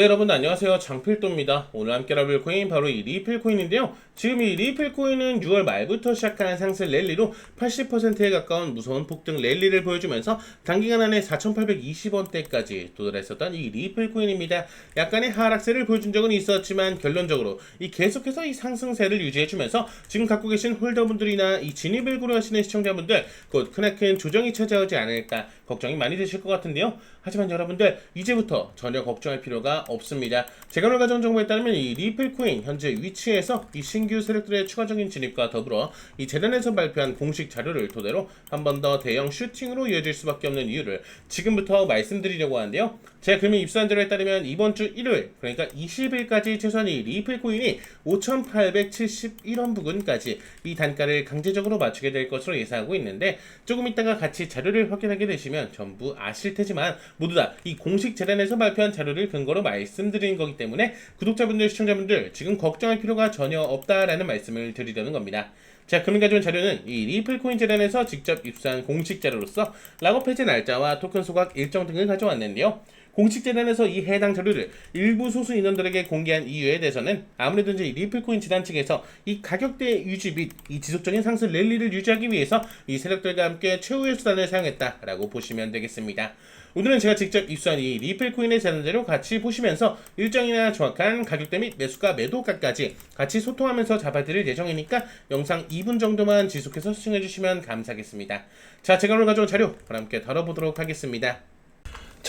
네 여러분 안녕하세요. 장필도입니다. 오늘 함께 알아볼 코인 바로 이 리필 코인인데요. 지금 이 리필 코인은 6월 말부터 시작한 상승 랠리로 80%에 가까운 무서운 폭등 랠리를 보여주면서 단기간 안에 4,820원대까지 도달했었던 이 리필 코인입니다. 약간의 하락세를 보여준 적은 있었지만 결론적으로 이 계속해서 이 상승세를 유지해주면서 지금 갖고 계신 홀더분들이나 이 진입을 고려하시는 시청자분들 곧 크나큰 조정이 찾아오지 않을까 걱정이 많이 되실 것 같은데요. 하지만 여러분들 이제부터 전혀 걱정할 필요가 없습니다. 제가 오늘 가져온 정보에 따르면 이 리플 코인 현재 위치에서 이 신규 세력들의 추가적인 진입과 더불어 이 재단에서 발표한 공식 자료를 토대로 한 번 더 대형 슈팅으로 이어질 수밖에 없는 이유를 지금부터 말씀드리려고 하는데요. 제가 금일 입수한 자료에 따르면 이번 주 일요일 그러니까 20일까지 최소한 이 리플 코인이 5,871원 부근까지 이 단가를 강제적으로 맞추게 될 것으로 예상하고 있는데 조금 이따가 같이 자료를 확인하게 되시면 전부 아실 테지만 모두 다 이 공식 재단에서 발표한 자료를 근거로 말씀드리는 거기 때문에 구독자분들 시청자분들 지금 걱정할 필요가 전혀 없다라는 말씀을 드리려는 겁니다. 자, 그럼 가져온 자료는 이 리플코인 재단에서 직접 입수한 공식 자료로서 락업 해제 날짜와 토큰 소각 일정 등을 가져왔는데요. 공식 재단에서 이 해당 자료를 일부 소수 인원들에게 공개한 이유에 대해서는 이 리플코인 재단 측에서 이 가격대 유지 및 이 지속적인 상승 랠리를 유지하기 위해서 이 세력들과 함께 최후의 수단을 사용했다라고 보시면 되겠습니다. 오늘은 제가 직접 입수한 이 리플코인의 재단 자료 같이 보시면서 일정이나 정확한 가격대 및 매수가 매도가까지 같이 소통하면서 잡아드릴 예정이니까 영상 2분 정도만 지속해서 시청해주시면 감사하겠습니다. 자, 제가 오늘 가져온 자료 함께 다뤄보도록 하겠습니다.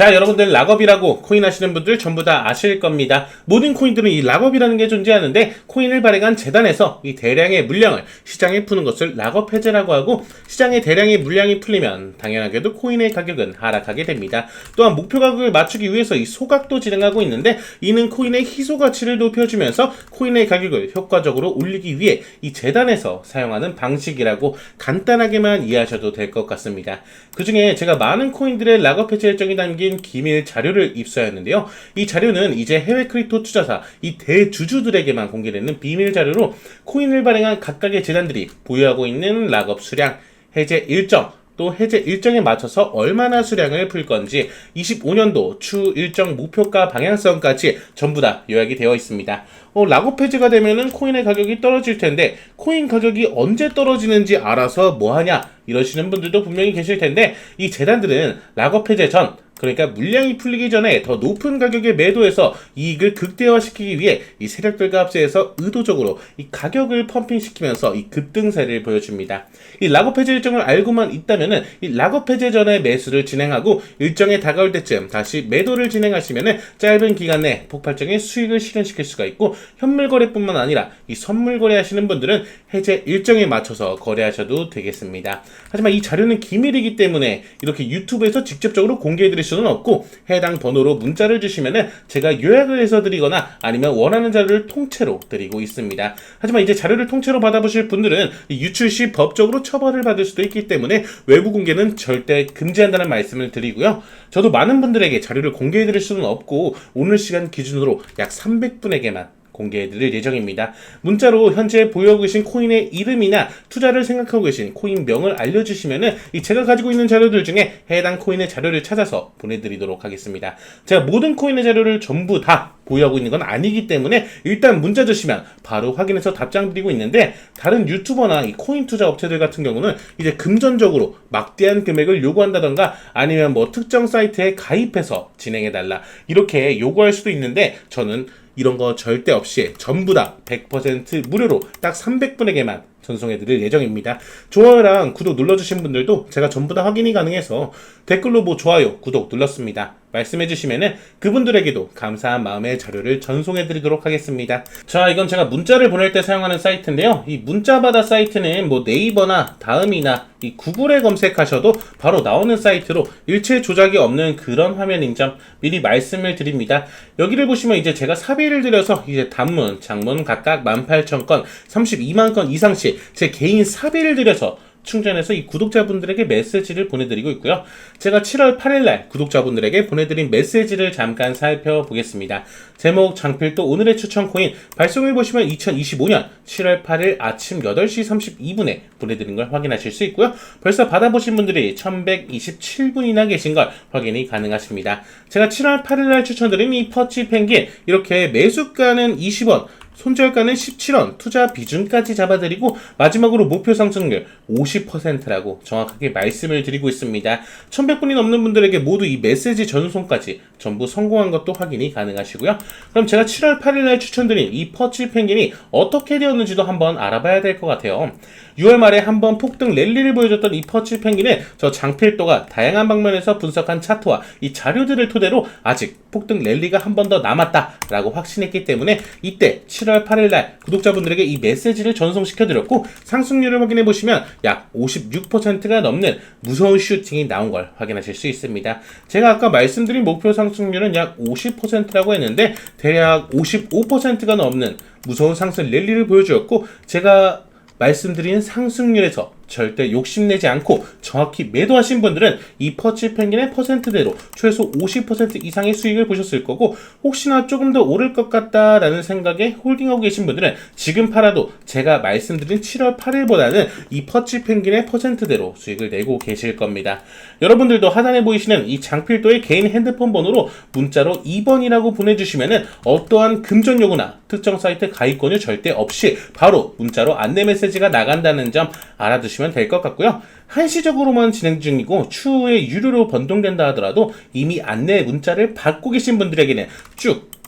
자, 여러분들 락업이라고 코인 하시는 분들 전부 다 아실 겁니다. 모든 코인들은 이 락업이라는 게 존재하는데 코인을 발행한 재단에서 이 대량의 물량을 시장에 푸는 것을 락업 해제라고 하고 시장에 대량의 물량이 풀리면 당연하게도 코인의 가격은 하락하게 됩니다. 또한 목표 가격을 맞추기 위해서 이 소각도 진행하고 있는데 이는 코인의 희소 가치를 높여주면서 코인의 가격을 효과적으로 올리기 위해 이 재단에서 사용하는 방식이라고 간단하게만 이해하셔도 될 것 같습니다. 그 중에 제가 많은 코인들의 락업 해제 일정이 담긴 기밀 자료를 입수하였는데요. 이 자료는 이제 해외 크립토 투자사 이 대주주들에게만 공개되는 비밀 자료로 코인을 발행한 각각의 재단들이 보유하고 있는 락업 수량, 해제 일정, 또 해제 일정에 맞춰서 얼마나 수량을 풀 건지 25년도 추 일정 목표가 방향성까지 전부 다 요약이 되어 있습니다. 어, 락업 해제가 되면은 코인의 가격이 떨어질 텐데 코인 가격이 언제 떨어지는지 알아서 뭐 하냐 이러시는 분들도 분명히 계실 텐데 이 재단들은 락업 해제 전 그러니까 물량이 풀리기 전에 더 높은 가격에 매도해서 이익을 극대화시키기 위해 이 세력들과 합세해서 의도적으로 이 가격을 펌핑시키면서 이 급등세를 보여줍니다. 이 락업 해제 일정을 알고만 있다면은 이 락업 해제 전에 매수를 진행하고 일정에 다가올 때쯤 다시 매도를 진행하시면은 짧은 기간 내 폭발적인 수익을 실현시킬 수가 있고 현물 거래뿐만 아니라 이 선물 거래하시는 분들은 해제 일정에 맞춰서 거래하셔도 되겠습니다. 하지만 이 자료는 기밀이기 때문에 이렇게 유튜브에서 직접적으로 공개해드릴 수는 없고 해당 번호로 문자를 주시면은 제가 요약을 해서 드리거나 아니면 원하는 자료를 통째로 드리고 있습니다. 하지만 이제 자료를 통째로 받아보실 분들은 유출 시 법적으로 처벌을 받을 수도 있기 때문에 외부 공개는 절대 금지한다는 말씀을 드리고요. 저도 많은 분들에게 자료를 공개해 드릴 수는 없고 오늘 시간 기준으로 약 300분에게만 공개해드릴 예정입니다. 문자로 현재 보유하고 계신 코인의 이름이나 투자를 생각하고 계신 코인명을 알려주시면은 이 제가 가지고 있는 자료들 중에 해당 코인의 자료를 찾아서 보내드리도록 하겠습니다. 제가 모든 코인의 자료를 전부 다 보유하고 있는 건 아니기 때문에 일단 문자 주시면 바로 확인해서 답장 드리고 있는데 다른 유튜버나 이 코인 투자 업체들 같은 경우는 이제 금전적으로 막대한 금액을 요구한다던가 아니면 뭐 특정 사이트에 가입해서 진행해달라 이렇게 요구할 수도 있는데 저는 이런 거 절대 없이 전부 다 100% 무료로 딱 300분에게만 전송해 드릴 예정입니다. 좋아요랑 구독 눌러주신 분들도 제가 전부 다 확인이 가능해서 댓글로 뭐 좋아요, 구독 눌렀습니다. 말씀해 주시면은 그분들에게도 감사한 마음의 자료를 전송해 드리도록 하겠습니다. 자, 이건 제가 문자를 보낼 때 사용하는 사이트인데요. 이 문자바다 사이트는 뭐 네이버나 다음이나 이 구글에 검색하셔도 바로 나오는 사이트로 일체 조작이 없는 그런 화면인 점 미리 말씀을 드립니다. 여기를 보시면 이제 제가 사비를 들여서 이제 단문, 장문 각각 18,000건, 32만 건 이상씩 제 개인 사비를 들여서 충전해서 이 구독자분들에게 메시지를 보내드리고 있고요. 제가 7월 8일날 구독자분들에게 보내드린 메시지를 잠깐 살펴보겠습니다. 제목 장필도 오늘의 추천 코인 발송을 보시면 2025년 7월 8일 아침 8시 32분에 보내드린 걸 확인하실 수 있고요. 벌써 받아보신 분들이 1127분이나 계신 걸 확인이 가능하십니다. 제가 7월 8일날 추천드린 이 퍼치 펭귄 이렇게 매수가는 20원 손절가는 17원, 투자 비중까지 잡아드리고 마지막으로 목표 상승률 50%라고 정확하게 말씀을 드리고 있습니다. 1100분이 넘는 분들에게 모두 이 메시지 전송까지 전부 성공한 것도 확인이 가능하시고요. 그럼 제가 7월 8일날 추천드린 이 퍼치 펭귄이 어떻게 되었는지도 한번 알아봐야 될 것 같아요. 6월 말에 한번 폭등 랠리를 보여줬던 이 퍼치 펭귄은 저 장필도가 다양한 방면에서 분석한 차트와 이 자료들을 토대로 아직 폭등 랠리가 한 번 더 남았다라고 확신했기 때문에 이때 7월 8일날 구독자분들에게 이 메시지를 전송시켜드렸고 상승률을 확인해 보시면 약 56%가 넘는 무서운 슈팅이 나온 걸 확인하실 수 있습니다. 제가 아까 말씀드린 목표 상승률은 약 50%라고 했는데 대략 55%가 넘는 무서운 상승 랠리를 보여주었고 제가 말씀드린 상승률에서 절대 욕심내지 않고 정확히 매도하신 분들은 이 퍼치 펭귄의 퍼센트대로 최소 50% 이상의 수익을 보셨을 거고 혹시나 조금 더 오를 것 같다라는 생각에 홀딩하고 계신 분들은 지금 팔아도 제가 말씀드린 7월 8일보다는 이 퍼치 펭귄의 퍼센트대로 수익을 내고 계실 겁니다. 여러분들도 하단에 보이시는 이 장필도의 개인 핸드폰 번호로 문자로 2번이라고 보내주시면은 어떠한 금전 요구나 특정 사이트 가입권유 절대 없이 바로 문자로 안내 메시지가 나간다는 점 알아두시면 될 것 같고요. 한시적으로만 진행 중이고 추후에 유료로 변동된다 하더라도 이미 안내 문자를 받고 계신 분들에게는 쭉